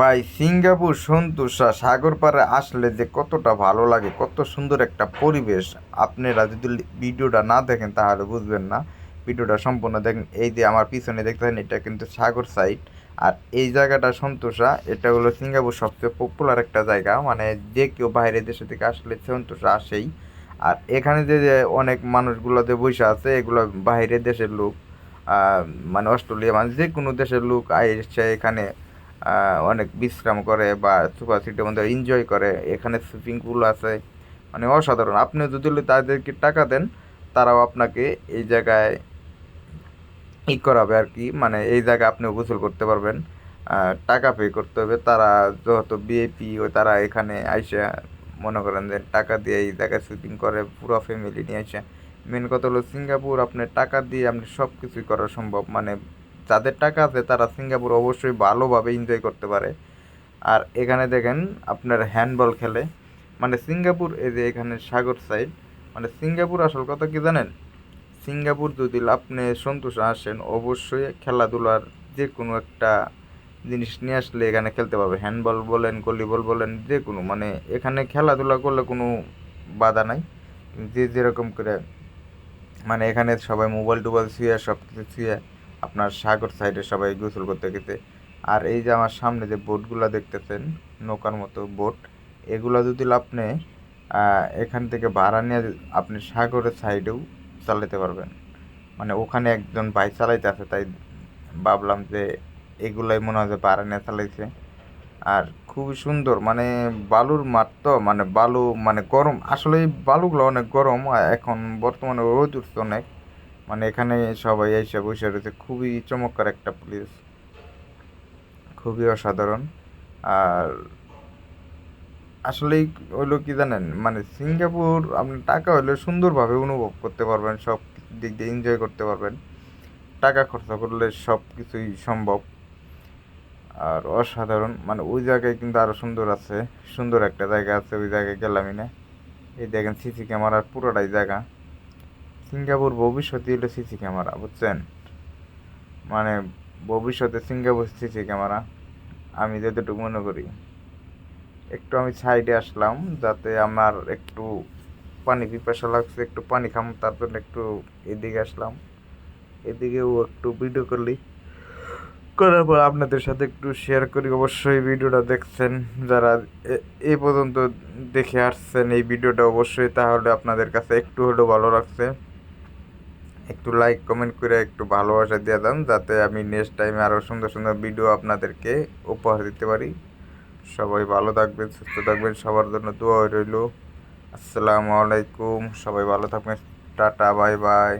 ভাই, সিঙ্গাপুর সন্তুষা সাগর পাড়ে আসলে যে কতটা ভালো লাগে, কত সুন্দর একটা পরিবেশ। আপনারা যদি ভিডিওটা না দেখেন তাহলে বুঝবেন না। ভিডিওটা সম্পূর্ণ দেখেন। এই যে আমার পিছনে দেখতেছেন এটা কিন্তু সাগর সাইড আর এই জায়গাটা সন্তোষা, এটা হলো সিঙ্গাপুর সবচেয়ে পপুলার একটা জায়গা। মানে যে কেউ বাইরের দেশে থেকে আসলে সন্তোষা আসেই। আর এখানে যে অনেক মানুষগুলো যে বসে আছে, এগুলো বাইরের দেশের লোক মানে অস্ট্রেলিয়া মানে যে কোনো দেশের লোক এসে এখানে অনেক বিশ্রাম করে বা সুপার সিটির মধ্যে এনজয় করে। এখানে সুইমিং পুল আছে। মানে অসাধারণ। আপনি যদি তাদেরকে টাকা দেন, তারাও আপনাকে এই জায়গায় ই করাবে আর কি। মানে এই জায়গায় আপনি গোসল করতে পারবেন। টাকা পে করতে হবে। তারা যত বিএপি ও তারা এখানে আইসে মনে করেন যে টাকা দিয়ে এই জায়গায় শুটিং করে, পুরো ফ্যামিলি নিয়ে আসে মেন কথা হলো সিঙ্গাপুর আপনি টাকা দিয়ে আপনি সব কিছুই করা সম্ভব। মানে যাদের টাকা আছে তারা সিঙ্গাপুর অবশ্যই ভালোভাবে এনজয় করতে পারে। আর এখানে দেখেন আপনার হ্যান্ডবল খেলে। মানে সিঙ্গাপুর, এই যে এখানে সাগর সাইড মানে সিঙ্গাপুর আসল কথা কি জানেন? সিঙ্গাপুর যদি আপনি সন্তোষ আসেন, অবশ্যই খেলাধুলার যে কোনো একটা জিনিস নিয়ে আসলে এখানে খেলতে পারবে। হ্যান্ডবল বলেন ভলিবল বলেন যে কোনো মানে এখানে খেলাধুলা করলে কোনো বাধা নাই। যে যেরকম করে মানে এখানে সবাই মোবাইল টোবাইল শুয়ে সব কিছু শুয়ে আপনার সাগর সাইডে সবাই গোসল করতে গেছে। আর এই যে আমার সামনে যে বোটগুলো দেখতেছেন, নৌকার মতো বোট, এগুলো যদি আপনি এখান থেকে ভাড়া নিয়ে আপনি সাগরের সাইডেও চালাতে পারবেন। মানে ওখানে একজন ভাই চালাইতে আছে, তাই ভাবলাম যে এগুলাই মনে হয় যে ভাড়া নিয়ে চালাইছে। আর খুবই সুন্দর মানে বালুর মাঠ তো মানে বালু মানে গরম, আসলে বালুগুলো অনেক গরম এখন বর্তমানে রোদ উঠছে অনেক। মানে এখানে সবাই এসে বসে রয়েছে। খুবই চমৎকার একটা প্লেস খুবই অসাধারণ। আর আসলেই হইল কি জানেন? মানে সিঙ্গাপুর আপনি টাকা হইলে সুন্দরভাবে অনুভব করতে পারবেন, সব দিক দিয়ে এনজয় করতে পারবেন। টাকা খরচা করলে সব কিছুই সম্ভব। আর অসাধারণ মানে ওই জায়গায় কিন্তু আরও সুন্দর আছে। সুন্দর একটা জায়গা আছে, ওই জায়গায় গেলামই না এই দেখেন সিসি ক্যামেরার পুরোটাই জায়গা। সিঙ্গাপুর ভবিষ্যতে হলো সিসি ক্যামেরা, বুঝছেন? মানে ভবিষ্যতে সিঙ্গাপুর সিসি ক্যামেরা, আমি যতটুকু মনে করি। একটু আমি সাইডে আসলাম, যাতে আমার একটু পানি পিপাসা লাগছে, একটু পানি খাম, তার জন্য একটু এদিকে আসলাম। এদিকেও একটু ভিডিও করলি। করার পর আপনাদের সাথে একটু শেয়ার করি। অবশ্যই ভিডিওটা দেখছেন, যারা এই পর্যন্ত দেখে আসছেন এই ভিডিওটা অবশ্যই তাহলে আপনাদের কাছে একটু হলেও ভালো লাগছে। একটু লাইক কমেন্ট করে একটু ভালোবাসা দিয়ে দেন, যাতে আমি নেক্সট টাইমে আরও সুন্দর সুন্দর ভিডিও আপনাদেরকে উপহার দিতে পারি। সবাই ভালো থাকবেন, সুস্থ থাকবেন, সবার জন্য দোয়া রইল। আসসালামু আলাইকুম, সবাই ভালো থাকবেন, টাটা বাই বাই